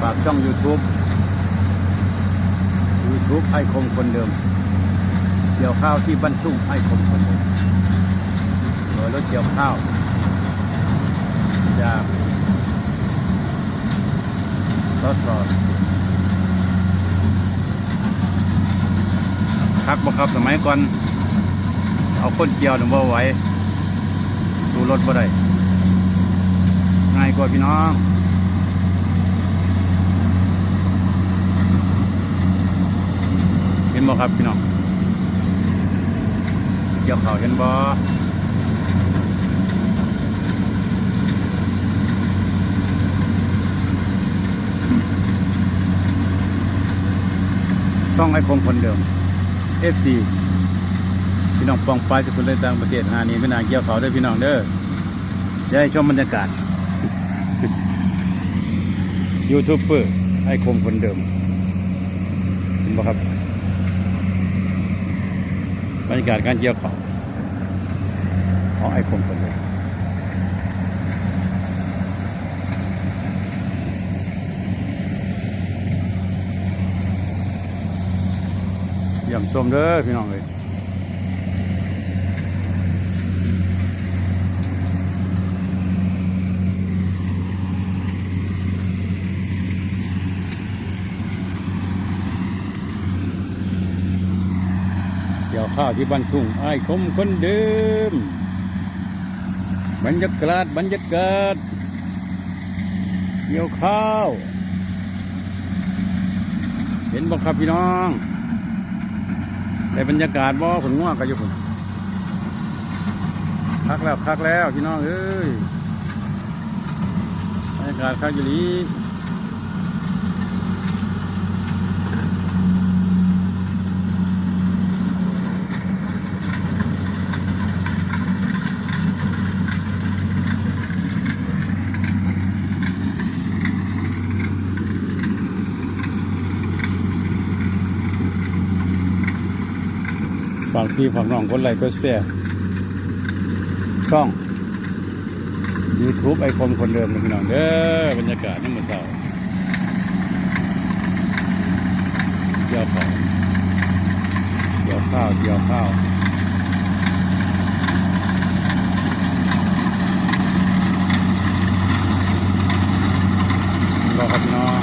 ฝากช่อง YouTube YouTube ไอคมคนเดิม เกี่ยวข้าวที่บ้านทุ่งไอคมคนเดิมโดยรถเกี่ยวข้าว จากรถสอดคักบ่ครับสมัยก่อน เอาคนเกี่ยวหนึ่งบ่ไหวดูรถบ่ได้ง่ายกว่าพี่น้อง เห็น บ่ครับพี่น้องเกี่ยวเขาเห็นบ่ช่องไอคมคนเดิม FC พี่น้องปองปลายทุกคนเลยต่างประเทศหานี้ไม่นานเกี่ยวเขาวเด้วยพี่น้องเด้อจะให้ชมบรรยากาศยูทูบเบอร์ไอคมคนเดิมเห็นบ่ครับ บรรยากาศการเกี่ยวของของไอ้คมคนเลยเยี่ยมชมเด้อพี่น้องเลย เกี่ยวข้าวที่บ้านทุ่งไอ้คมคนเดิมบรรยากาศบรรยากาศเกี่ยวข้าว เห็นบ่ครับพี่น้องได้บรรยากาศบ่ผลง่วงกันอยู่ผมพักแล้วพักแล้วพี่น้องเอ้ยบรรยากาศข้าวอยู่ลี ฝั่งพี่ฝั่งน้องคนไรก็เสียช่อง YouTube ไอคมคนเดิมนะพี่น้องเด้อบรรยากาศนี่มันเศร้าเกี่ยวข้าวเกี่ยวข้าวเกี่ยวข้าวรอครับพี่น้อง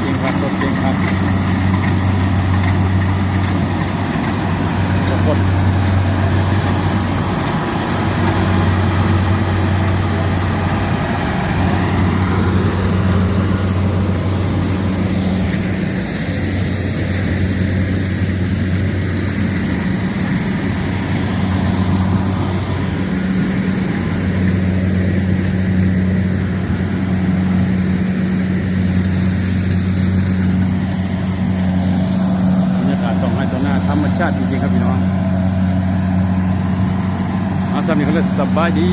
เก่งครับรถรถเก่งครับรถเก่งครับรถคนบรรยากาศตรงให้ตรงหน้าธรรม ชาติจริงๆครับพี่น้องอาสามีเขาเลยสบายดี